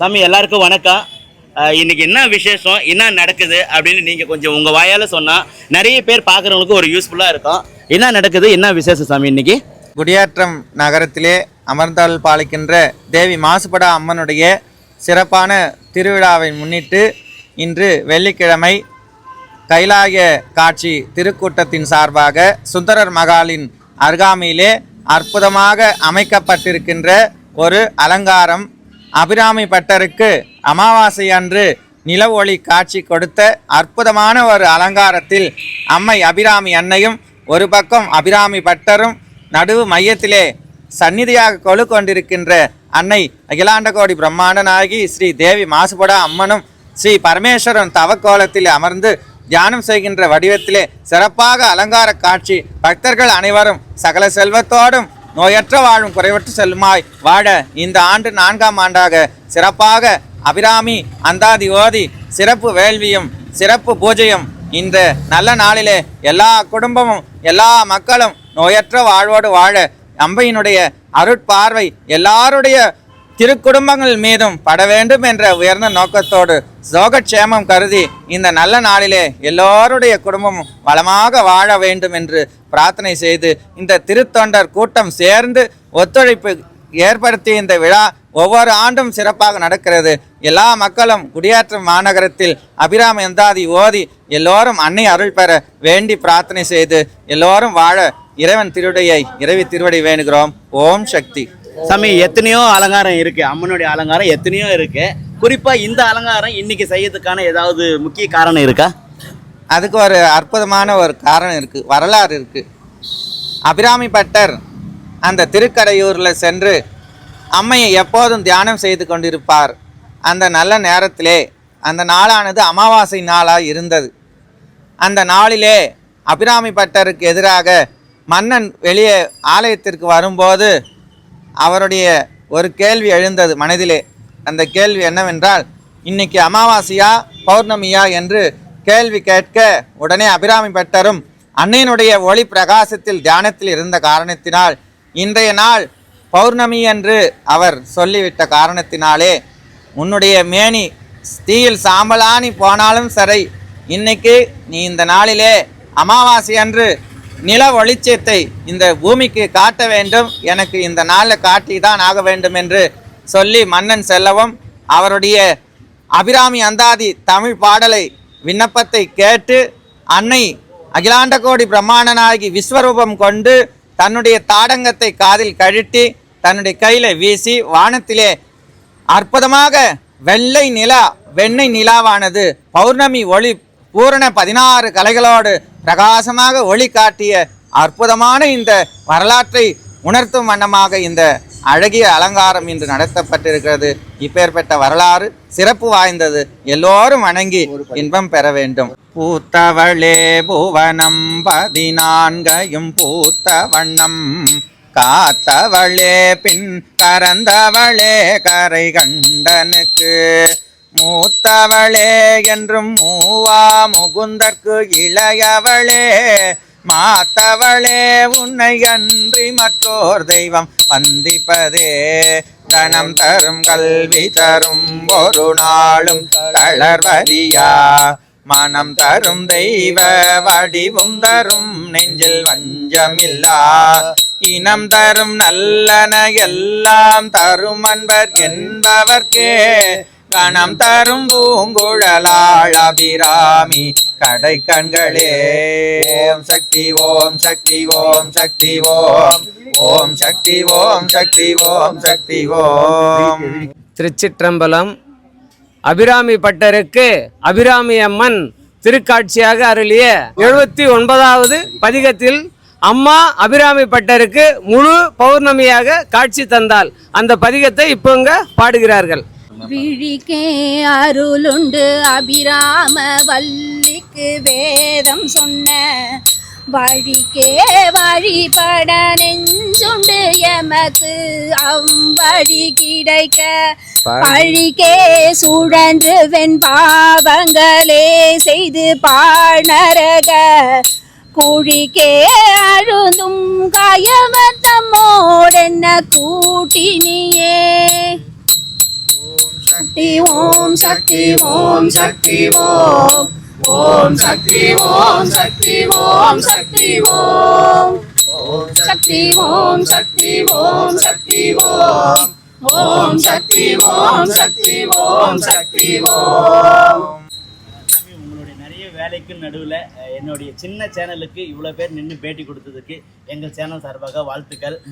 சாமி எல்லாருக்கும் வணக்கம். இன்னைக்கு என்ன விசேஷம் என்ன நடக்குது அப்படின்னு நீங்க கொஞ்சம் உங்க வாயால சொன்னால் நிறைய பேர் பார்க்குறவங்களுக்கு ஒரு யூஸ்ஃபுல்லாக இருக்கும். என்ன நடக்குது என்ன விசேஷம் சாமி இன்னைக்கு? குடியாற்றம் நகரத்திலே அமர்ந்தாள் பாலிக்கின்ற தேவி மாசுபடா அம்மனுடைய சிறப்பான திருவிழாவை முன்னிட்டு இன்று வெள்ளிக்கிழமை கைலாய காட்சி திருக்கூட்டத்தின் சார்பாக சுந்தரர் மகாலின் அருகாமையிலே அற்புதமாக அமைக்கப்பட்டிருக்கின்ற ஒரு அலங்காரம் அபிராமி பட்டருக்கு அமாவாசை அன்று நில ஒளி காட்சி கொடுத்த அற்புதமான ஒரு அலங்காரத்தில் அம்மை அபிராமி அன்னையும் ஒரு பக்கம் அபிராமி பட்டரும் நடுவு மையத்திலே சந்நிதியாக கொழு கொண்டிருக்கின்ற அன்னை அகிலாண்டகோடி பிரம்மாண்ட நாயகி ஸ்ரீ தேவி மாசுபடா அம்மனும் ஸ்ரீ பரமேஸ்வரன் தவக்கோலத்தில் அமர்ந்து தியானம் செய்கின்ற வடிவத்திலே சிறப்பாக அலங்கார காட்சி பக்தர்கள் அனைவரும் சகல செல்வத்தோடும் நோயற்ற வாழும் குறைவற்று செல்லுமாய் வாழ இந்த ஆண்டு நான்காம் ஆண்டாக சிறப்பாக அபிராமி அந்தாதி ஓதி சிறப்பு வேள்வியும் சிறப்பு பூஜையும் இந்த நல்ல நாளிலே எல்லா குடும்பமும் எல்லா மக்களும் நோயற்ற வாழ்வோடு வாழ அம்பையினுடைய அருட்பார்வை எல்லாருடைய திருக்குடும்பங்கள் மீதும் பட வேண்டும் என்ற உயர்ந்த நோக்கத்தோடு சோகக்ஷேமம் கருதி இந்த நல்ல நாளிலே எல்லோருடைய குடும்பமும் வளமாக வாழ வேண்டும் என்று பிரார்த்தனை செய்து இந்த திருத்தொண்டர் கூட்டம் சேர்ந்து ஒத்துழைப்பு ஏற்படுத்தி இந்த விழா ஒவ்வொரு ஆண்டும் சிறப்பாக நடக்கிறது. எல்லா மக்களும் குடியாற்றம் மாநகரத்தில் அபிராம எந்தாதி ஓதி எல்லோரும் அன்னை அருள் பெற வேண்டி பிரார்த்தனை செய்து எல்லோரும் வாழ இறைவன் திருடையை இறைவி திருவடி வேணுகிறோம். ஓம் சக்தி. சாமி எத்தனையோ அலங்காரம் இருக்கு. அம்மனுடைய அலங்காரம் எத்தனையோ இருக்கு. குறிப்பா இந்த அலங்காரம் இன்னைக்கு செய்யறதுக்கான ஏதாவது முக்கிய காரணம் இருக்கா? அதுக்கு ஒரு அற்புதமான ஒரு காரணம் இருக்குது வரலாறு இருக்குது அபிராமி பட்டர் அந்த திருக்கடையூரில் சென்று அம்மையை எப்போதும் தியானம் செய்து கொண்டிருப்பார். அந்த நல்ல நேரத்திலே அந்த நாளானது அமாவாசை நாளாக இருந்தது. அந்த நாளிலே அபிராமி பட்டருக்கு எதிராக மன்னன் வெளியே ஆலயத்திற்கு வரும்போது அவருடைய ஒரு கேள்வி எழுந்தது மனதிலே. அந்த கேள்வி என்னவென்றால் இன்னைக்கு அமாவாசையா பௌர்ணமியா? என்று கேள்வி கேட்க உடனே அபிராமி பட்டரும் அன்னையினுடைய ஒளி பிரகாசத்தில் தியானத்தில் இருந்த காரணத்தினால் இன்றைய நாள் பௌர்ணமி என்று அவர் சொல்லிவிட்ட காரணத்தினாலே உன்னுடைய மேனி தீயில் சாம்பலானி போனாலும் சரி இன்னைக்கு நீ இந்த நாளிலே அமாவாசை அன்று நில ஒளிச்சத்தை இந்த பூமிக்கு காட்ட வேண்டும். எனக்கு இந்த நாளில் காட்டி தான் ஆக வேண்டும் என்று சொல்லி மன்னன் செல்லவும் அவருடைய அபிராமி அந்தாதி தமிழ் பாடலை விண்ணப்பத்தை கேட்டு அன்னை அகிலாண்டகோடி பிரம்மாண்டனாகி விஸ்வரூபம் கொண்டு தன்னுடைய தாடங்கத்தை காதில் கழட்டி தன்னுடைய கையில் வீசி வானத்திலே அற்புதமாக வெள்ளை நிலா வெண்ணெய் நிலாவானது பௌர்ணமி ஒளி பூரண பதினாறு கலைகளோடு பிரகாசமாக ஒளி காட்டிய அற்புதமான இந்த வரலாற்றை உணர்த்தும் வண்ணமாக இந்த அழகிய அலங்காரம் இன்று நடத்தப்பட்டிருக்கிறது. இப்பேற்பட்ட வரலாறு சிறப்பு வாய்ந்தது. எல்லோரும் வணங்கி இன்பம் பெற வேண்டும். பூத்தவளே புவனம் பதினான்கையும் பூத்த வண்ணம் காத்தவளே பின் கறந்தவளே கரை கண்டனுக்கு. மூத்தவளே என்றும் மூவா முகுந்தற்கு இளையவளே. மாத்தவளே உன்னை அன்றி மற்றோர் தெய்வம் வந்திப்பதே. தனம் தரும் கல்வி தரும் ஒரு நாளும் தளர்வரியா மனம் தரும் தெய்வ வடிவும் தரும் நெஞ்சில் வஞ்சமில்லா. இனம் தரும் நல்லன எல்லாம் தரும் அன்பர் என்பவர்க்கே. கணம் தரும் பூங்குழலாள் அபிராமி. கடை கண்களே ஓம் சக்தி ஓம் சக்தி ஓம் சக்தி ஓம். ஓம் சக்தி ஓம் சக்தி ஓம் சக்தி ஓம். திருச்சிற்றம்பலம் அபிராமி பட்டருக்கு அபிராமி அம்மன் திருக்காட்சியாக அருளிய எழுபத்தி ஒன்பதாவது பதிகத்தில் அம்மா அபிராமி பட்டருக்கு முழு பௌர்ணமியாக காட்சி தந்தாள். அந்த பதிகத்தை இப்போங்க பாடுகிறார்கள். விழிக்கே அருளுண்டு அபிராம வல்லிக்கு வேதம் சொன்ன. வழிக்கே வழிபட நெஞ்சுண்டு எமக்கு அவ்வழி கிடைக்க. பழிக்கே சுழன்று வெண் பாவங்களே செய்து பாழ்நரக குழிக்கே அழுந்தும் காயவத்தம்மோடென்ன கூட்டினியே ஓம் சக்தி ஓம் சக்தி ஓம் ஓம் சக்தி ஓம் சக்தி ஓம் சக்தி ஓம் சக்தி ஓம் சக்தி ஓம் சக்தி ஓம் ஓம் சக்தி ஓம் சக்தி ஓம் சக்தி ஓம் உங்களுடைய நிறைய வேலைக்கு நடுவில் என்னுடைய சின்ன சேனலுக்கு இவ்வளோ பேர் நின்று பேட்டி கொடுத்ததுக்கு எங்கள் சேனல் சார்பாக வாழ்த்துக்கள்